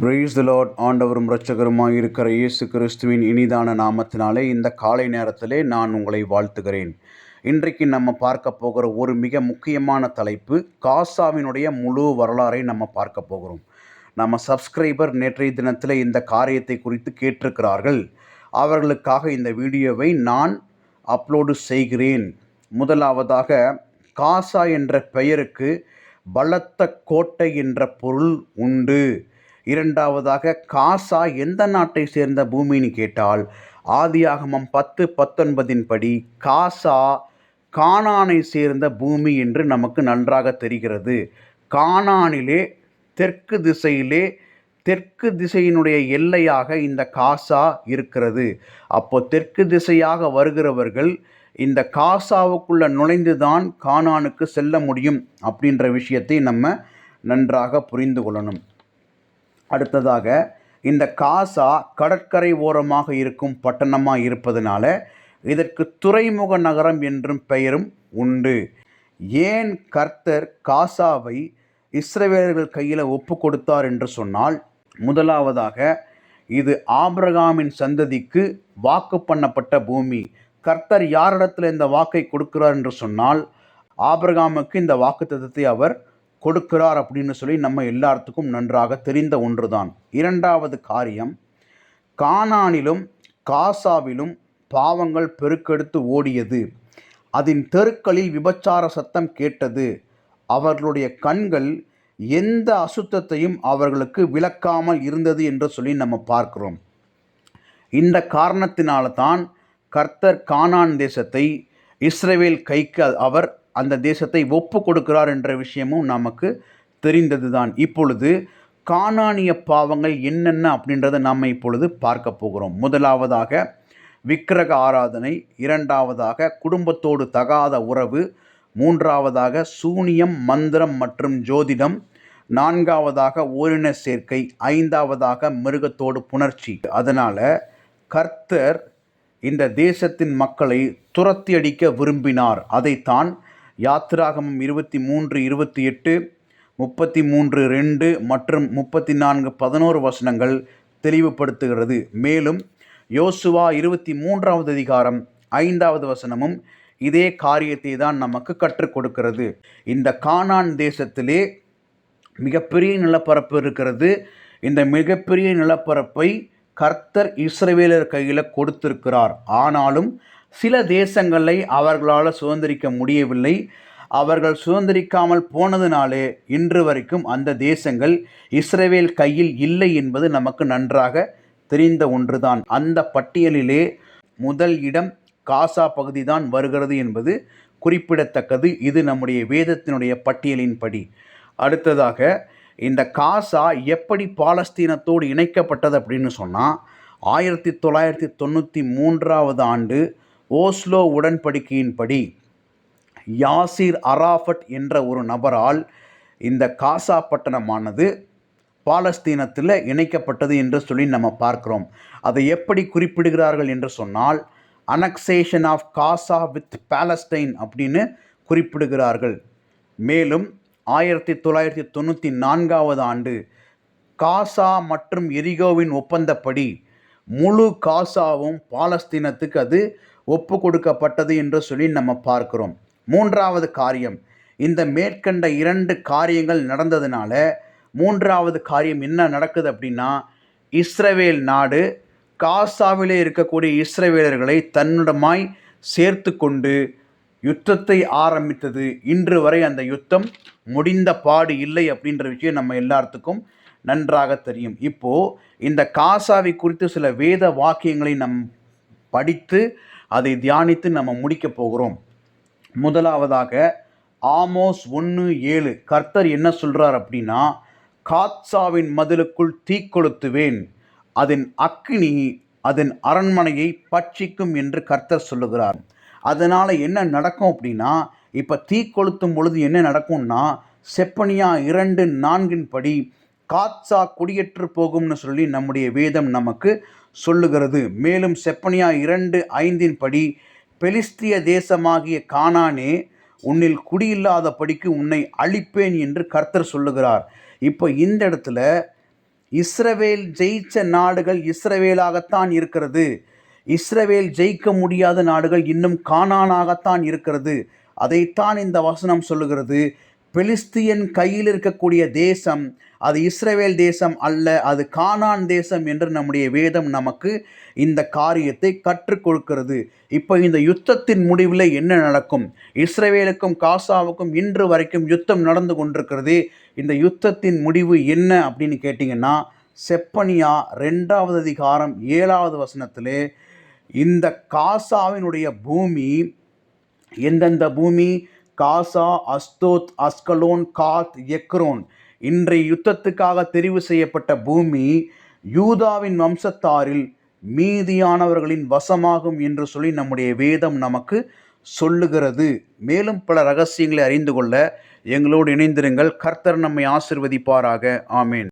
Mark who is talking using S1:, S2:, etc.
S1: Brace த Lord ஆண்டவரும் இரட்சகருமாய் இருக்கிற இயேசு கிறிஸ்துவின் இனிதான நாமத்தினாலே இந்த காலை நேரத்திலே நான் உங்களை வாழ்த்துகிறேன். இன்றைக்கு நம்ம பார்க்க போகிற ஒரு மிக முக்கியமான தலைப்பு காசாவினுடைய முழு வரலாறை நம்ம பார்க்க போகிறோம். நம்ம சப்ஸ்கிரைபர் நேற்றைய தினத்தில் இந்த காரியத்தை குறித்து கேட்டிருக்கிறார்கள். அவர்களுக்காக இந்த வீடியோவை நான் அப்லோடு செய்கிறேன். முதலாவதாக காசா என்ற பெயருக்கு பலத்த கோட்டை என்ற பொருள் உண்டு. இரண்டாவதாக காசா எந்த நாட்டை சேர்ந்த பூமின்னு கேட்டால் ஆதியாகமம் பத்து பத்தொன்பதின் படி காசா கானானை சேர்ந்த பூமி என்று நமக்கு நன்றாக தெரிகிறது. கானானிலே தெற்கு திசையிலே தெற்கு திசையினுடைய எல்லையாக இந்த காசா இருக்கிறது. அப்போ தெற்கு திசையாக வருகிறவர்கள் இந்த காசாவுக்குள்ள நுழைந்து தான் கானானுக்கு செல்ல முடியும் அப்படின்ற விஷயத்தை நம்ம நன்றாக புரிந்து கொள்ளணும். அடுத்ததாக இந்த காசா கடற்கரை ஓரமாக இருக்கும் பட்டணமாக இருப்பதனால இதற்கு துறைமுக நகரம் என்றும் பெயரும் உண்டு. ஏன் கர்த்தர் காசாவை இஸ்ரவேலர்கள் கையில் ஒப்பு கொடுத்தார் என்று சொன்னால் முதலாவதாக இது ஆபிரகாமின் சந்ததிக்கு வாக்கு பண்ணப்பட்ட பூமி. கர்த்தர் யாரிடத்தில் இந்த வாக்கை கொடுக்கிறார் என்று சொன்னால் ஆபிரகாமுக்கு இந்த வாக்குத்தத்தத்தை அவர் கொடுக்கிறார் அப்படின்னு சொல்லி நம்ம எல்லாத்துக்கும் நன்றாக தெரிந்த ஒன்றுதான். இரண்டாவது காரியம் கானானிலும் காசாவிலும் பாவங்கள் பெருக்கெடுத்து ஓடியது. அதன் தெருக்களில் விபச்சார சத்தம் கேட்டது. அவர்களுடைய கண்கள் எந்த அசுத்தத்தையும் அவர்களுக்கு விளக்காமல் இருந்தது என்று சொல்லி நம்ம பார்க்கிறோம். இந்த காரணத்தினால்தான் கர்த்தர் கானான் தேசத்தை இஸ்ரேவேல் கைக்கு அவர் அந்த தேசத்தை ஒப்பு கொடுக்கிறார் என்ற விஷயமும் நமக்கு தெரிந்தது தான் இப்பொழுது காணானிய பாவங்கள் என்னென்ன அப்படின்றத நாம் இப்பொழுது பார்க்க போகிறோம். முதலாவதாக விக்கிரக ஆராதனை இரண்டாவதாக குடும்பத்தோடு தகாத உறவு மூன்றாவதாக சூனியம் மந்திரம் மற்றும் ஜோதிடம் நான்காவதாக ஓரின சேர்க்கை ஐந்தாவதாக மிருகத்தோடு புணர்ச்சி. அதனால் கர்த்தர் இந்த தேசத்தின் மக்களை துரத்தி அடிக்க விரும்பினார். அதைத்தான் யாத்திராகமம் இருபத்தி மூன்று இருபத்தி எட்டு முப்பத்தி மூன்று ரெண்டு மற்றும் முப்பத்தி நான்கு பதினோரு வசனங்கள் தெளிவுபடுத்துகிறது. மேலும் யோசுவா இருபத்தி மூன்றாவது அதிகாரம் ஐந்தாவது வசனமும் இதே காரியத்தை தான் நமக்கு கற்றுக் கொடுக்கிறது. இந்த கானான் தேசத்திலே மிகப்பெரிய நிலப்பரப்பு இருக்கிறது. இந்த மிகப்பெரிய நிலப்பரப்பை கர்த்தர் இஸ்ரவேலர் கையில் கொடுத்திருக்கிறார். ஆனாலும் சில தேசங்களை அவர்களால் சுதந்திரிக்க முடியவில்லை. அவர்கள் சுதந்திரிக்காமல் போனதுனாலே இன்று வரைக்கும் அந்த தேசங்கள் இஸ்ரேவேல் கையில் இல்லை என்பது நமக்கு நன்றாக தெரிந்த ஒன்றுதான். அந்த பட்டியலிலே முதல் இடம் காசா பகுதி தான் வருகிறது என்பது குறிப்பிடத்தக்கது. இது நம்முடைய வேதத்தினுடைய பட்டியலின்படி. அடுத்ததாக இந்த காசா எப்படி பாலஸ்தீனத்தோடு இணைக்கப்பட்டது அப்படின்னு சொன்னால் ஆயிரத்தி தொள்ளாயிரத்தி தொண்ணூற்றி மூன்றாவது ஆண்டு ஓஸ்லோ உடன்படிக்கையின்படி யாசிர் அராஃபட் என்ற ஒரு நபரால் இந்த காசா பட்டணமானது பாலஸ்தீனத்தில் இணைக்கப்பட்டது என்று சொல்லி நம்ம பார்க்குறோம். அதை எப்படி குறிப்பிடுகிறார்கள் என்று சொன்னால் annexation of Gaza with Palestine அப்படின்னு குறிப்பிடுகிறார்கள். மேலும் ஆயிரத்தி தொள்ளாயிரத்தி தொண்ணூற்றி நான்காவது ஆண்டு காசா மற்றும் எரிகோவின் ஒப்பந்தப்படி முழு காசாவும் பாலஸ்தீனத்துக்கு அது ஒப்பு கொடுக்கப்பட்டது என்று சொல்லி நம்ம பார்க்கிறோம். மூன்றாவது காரியம் இந்த மேற்கண்ட இரண்டு காரியங்கள் நடந்ததுனால மூன்றாவது காரியம் என்ன நடக்குது அப்படின்னா இஸ்ரவேல் நாடு காசாவிலே இருக்கக்கூடிய இஸ்ரவேலர்களை தன்னிடமாய் சேர்த்து கொண்டு யுத்தத்தை ஆரம்பித்தது. இன்று வரை அந்த யுத்தம் முடிந்த பாடு இல்லை அப்படின்ற விஷயம் நம்ம எல்லாத்துக்கும் நன்றாக தெரியும். இப்போது இந்த காசாவை குறித்து சில வேத வாக்கியங்களை நம் படித்து அதை தியானித்து நம்ம முடிக்க போகிறோம். முதலாவதாக ஆமோஸ் ஒன்று ஏழு கர்த்தர் என்ன சொல்கிறார் அப்படின்னா காத்சாவின் மதிலுக்குள் தீ கொளுத்துவேன் அதன் அக்னி அதன் அரண்மனையை பட்சிக்கும் என்று கர்த்தர் சொல்லுகிறார். அதனால் என்ன நடக்கும் அப்படின்னா இப்போ தீ கொளுத்தும் பொழுது என்ன நடக்கும்னா செப்பனியா இரண்டு நான்கின் படி காத்சா குடியேற்று போகும்னு சொல்லி நம்முடைய வேதம் நமக்கு சொல்லுகிறது. மேலும் செப்பனியா இரண்டு ஐந்தின் படி பெலிஸ்திய தேசமாகிய கானானே உன்னில் குடியில்லாத படிக்கு உன்னை அழிப்பேன் என்று கர்த்தர் சொல்லுகிறார். இப்போ இந்த இடத்துல இஸ்ரவேல் ஜெயிச்ச நாடுகள் இஸ்ரவேலாகத்தான் இருக்கிறது. இஸ்ரவேல் ஜெயிக்க முடியாத நாடுகள் இன்னும் காணானாகத்தான் இருக்கிறது. அதைத்தான் இந்த வசனம் சொல்லுகிறது. பெலிஸ்தியன் கையில் இருக்கக்கூடிய தேசம் அது இஸ்ரேவேல் தேசம் அல்ல அது கானான் தேசம் என்று நம்முடைய வேதம் நமக்கு இந்த காரியத்தை கற்றுக் கொடுக்கிறது. இப்போ இந்த யுத்தத்தின் முடிவில் என்ன நடக்கும்? இஸ்ரேவேலுக்கும் காசாவுக்கும் இன்று வரைக்கும் யுத்தம் நடந்து கொண்டிருக்கிறது. இந்த யுத்தத்தின் முடிவு என்ன அப்படின்னு கேட்டிங்கன்னா செப்பனியா ரெண்டாவது அதிகாரம் ஏழாவது வசனத்திலே இந்த காசாவினுடைய பூமி எந்தெந்த பூமி? Gaza Ashdod Ashkelon Gath Ekron. இன்றைய யுத்தத்துக்காக தெரிவு செய்யப்பட்ட பூமி யூதாவின் வம்சத்தாரில் மீதியானவர்களின் வசமாகும் என்று சொல்லி நம்முடைய வேதம் நமக்கு சொல்லுகிறது. மேலும் பல ரகசியங்களை அறிந்து கொள்ள எங்களோடு இணைந்திருங்கள். கர்த்தர் நம்மை ஆசிர்வதிப்பாராக. ஆமேன்.